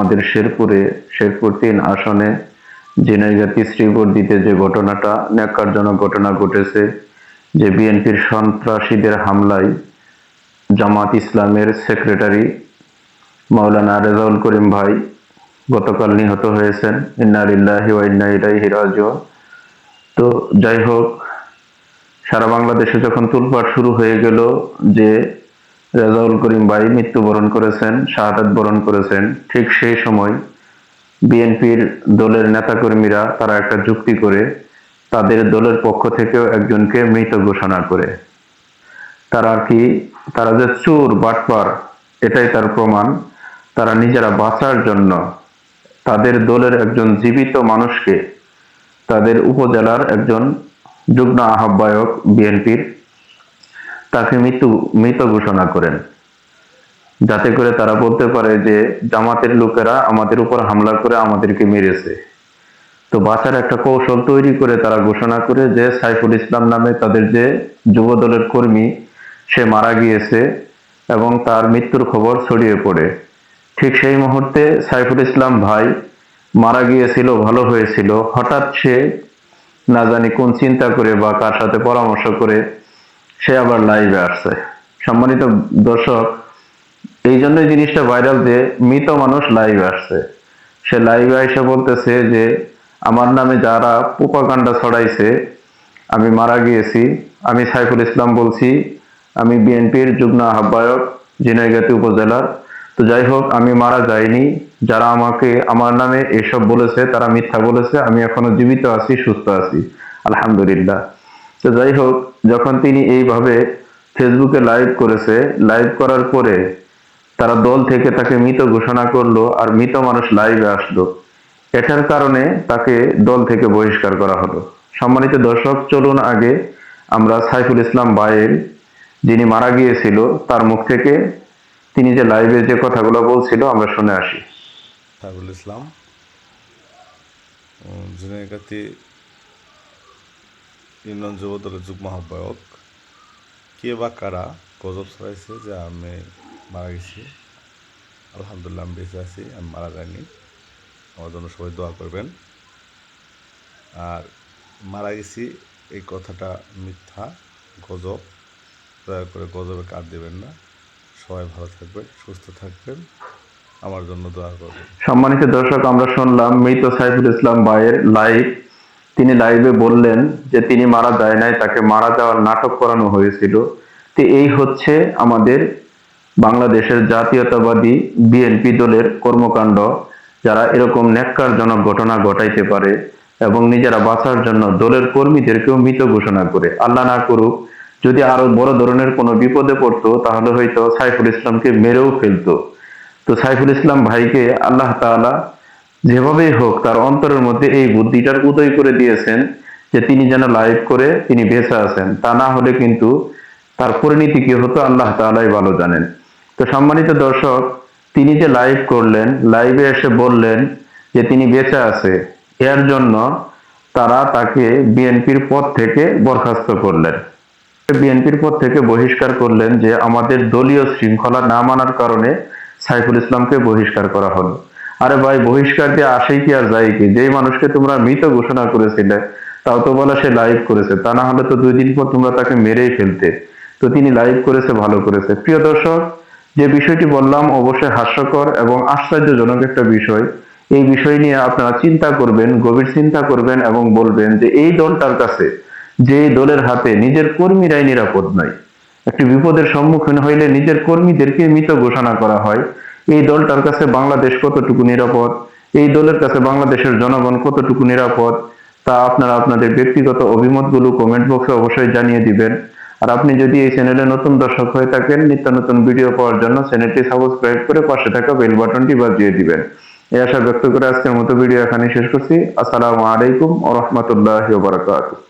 আমাদের শেরপুরে, শেরপুর তিন আসনে জিনাইগাতি শ্রীবর্দিতে যে ঘটনাটা, ন্যাক্কারজনক ঘটনা ঘটেছে, যে বিএনপির সন্ত্রাসীদের হামলায় জামাত ইসলামের সেক্রেটারি মাওলানা রেজাউল করিম ভাই গতকাল নিহত হয়েছেন। ইন্নালিল্লাহি ওয়া ইন্না ইলাইহি তো যাই হোক, সারা বাংলাদেশে যখন তুলপাট শুরু হয়ে গেল যে রেজাউল করিম ভাই মৃত্যুবরণ করেছেন, শাহাদাত বরণ করেছেন। ঠিক সেই সময় বিএনপির দলের নেতাকর্মীরা তারা একটা যুক্তি করে, তাদের দলের পক্ষ থেকেও একজনকে মৃত ঘোষণা করে। তারা কি, তারা যে চোর, বাটপার, এটাই তার প্রমাণ। তারা নিজেরা বাঁচার জন্য তাদের দলের একজন জীবিত মানুষকে তাদের উপজেলার একজন যুগ্ম আহ্বায়ক বিএনপির তাকে মৃত্যু, মৃত ঘোষণা করেন। যাতে করে তারা বলতে পারে যে, জামাতের লোকেরা আমাদের উপর হামলা করে আমাদেরকে মেরেছে। তো বাঁচার একটা কৌশল তৈরি করে তারা ঘোষণা করে যে, সাইফুল ইসলাম নামে তাদের যে যুব দলের কর্মী, সে মারা গিয়েছে এবং তার মৃত্যুর খবর ছড়িয়ে পড়ে। ঠিক সেই মুহূর্তে সাইফুল ইসলাম ভাই মারা গিয়েছিল, ভালো হয়েছিল। হঠাৎ সে না জানি কোন চিন্তা করে বা কার সাথে পরামর্শ করে সে আবার লাইভে আসছে। সম্মানিত দর্শক, এই জন্যই জিনিসটা ভাইরাল যে মৃত মানুষ লাইভে আসছে। সে লাইভে এসে বলতেছে যে, আমার নামে যারা পোপাকাণ্ডা ছড়াইছে, আমি মারা গিয়েছি, আমি সাইফুল ইসলাম বলছি, আমি বিএনপির যুগ্ম আহ্বায়ক, ঝিনাইগাতি উপজেলার। তো যাই হোক, আমি মারা যাইনি। যারা আমাকে, আমার নামে এসব বলেছে, তারা মিথ্যা বলেছে, আমি এখনও জীবিত আছি, সুস্থ আছি। আলহামদুলিল্লাহ। তো যাই হোক, যখন তিনি এইভাবে ফেসবুকে লাইভ করেছে লাইভ করার পরে তারা দল থেকে তাকে মৃত ঘোষণা করল আর মৃত মানুষ লাইভে আসলো। এটার কারণে তাকে দল থেকে বহিষ্কার করা হলো। সম্মানিত দর্শক, চলুন আগে আমরা সাইফুল ইসলাম ভাইয়ের যিনি মারা গিয়েছিল, তার মুখ থেকে তিনি যে লাইভে যে কথাগুলো বলছিল, আমরা শুনে আসি। সাইফুল ইসলাম ইউনিয়ন যুব দলের যুগ্ম আহ্বায়ক। কে বা কারা? গজব ছড়াইছে যে আমি মারা গেছি। আলহামদুলিল্লাহ আমি বেঁচে আছি, আমি মারা যাইনি। আমার জন্য সবাই দোয়া করবেন। আর মারা গেছি, এই কথাটা মিথ্যা, গজব। দয়া করে গজবে কাট দেবেন না। সবাই ভালো থাকবেন, সুস্থ থাকবেন। আমার জন্য দোয়া করবেন। সম্মানিত দর্শক, আমরা শুনলাম মৃত সাইফুল ইসলাম ভাইয়ের লাইভ। তিনি লাইভে বললেন যে তিনি মারা যায় নাই, তাকে মারা যাওয়ার নাটক করানো হয়েছিল। তো এই হচ্ছে আমাদের বাংলাদেশের জাতীয়তাবাদী বিএনপি দলের কর্মকাণ্ড, যারা এরকম ন্যাক্কারজনক ঘটনা ঘটাইতে পারে এবং নিজেরা বাঁচার জন্য দলের কর্মীদেরকেও মৃত ঘোষণা করে। আল্লাহ না করুক, যদি আরও বড় ধরনের কোনো বিপদে পড়তো, তাহলে হয়তো সাইফুল ইসলামকে মেরেও ফেলতো। তো সাইফুল ইসলাম ভাইকে আল্লাহ তাআলা যেভাবেই হোক, তার অন্তরের মধ্যে এই বুদ্ধিটার উদয় করে দিয়েছেন যে তিনি যেন লাইভ করে তিনি বেঁচে আছেন। তা না হলে কিন্তু তার পরিণতি কি হতো আল্লাহ তাআলাই ভালো জানেন। তো সম্মানিত দর্শক, তিনি যে লাইভ করলেন, লাইভে এসে বললেন যে তিনি বেঁচে আছে, এর জন্য তারা তাকে বিএনপির পদ থেকে বরখাস্ত করলেন। বিএনপির পদ থেকে বহিষ্কার করলেন যে আমাদের দলীয় শৃঙ্খলা না মানার কারণে সাইফুল ইসলামকে বহিষ্কার করা হলো। আরে ভাই, বহিষ্কার দিয়ে আসেই কি আর যায় কি? যেই মানুষকে তোমরা মৃত ঘোষণা করেছিলে, তাও তো বলা সে লাইভ করেছে। তা না হলে তো দুই দিন পর তোমরা তাকে মেরেই ফেলতে। তো তিনি লাইভ করেছে, ভালো করেছে। প্রিয় দর্শক, যে বিষয়টি বললাম অবশ্যই হাস্যকর এবং আশ্চর্যজনক একটা বিষয়। এই বিষয় নিয়ে আপনারা চিন্তা করবেন, গভীর চিন্তা করবেন এবং বলবেন যে এই দলটার কাছে, যে দলের হাতে নিজের কর্মীরাই নিরাপদ নয়। একটি বিপদের সম্মুখীন হইলে নিজের কর্মীদেরকে মৃত ঘোষণা করা হয়। এই দলটার কাছে বাংলাদেশ কতটুকু নিরাপদ? এই দলের কাছে বাংলাদেশের জনগণ কতটুকু নিরাপদ? তা আপনারা আপনাদের ব্যক্তিগত অভিমতগুলো কমেন্ট বক্সে অবশ্যই জানিয়ে দিবেন। আর আপনি যদি এই চ্যানেলে নতুন দর্শক হয়ে থাকেন, নিত্য নতুন ভিডিও পাওয়ার জন্য চ্যানেলটি সাবস্ক্রাইব করে পাশে থাকা বেল বাটনটি বাজিয়ে দিবেন। এই আশা ব্যক্ত করে আজকের মতো ভিডিও এখানে শেষ করছি। আসসালামু আলাইকুম ও রহমতুল্লাহ বারাকাতুহ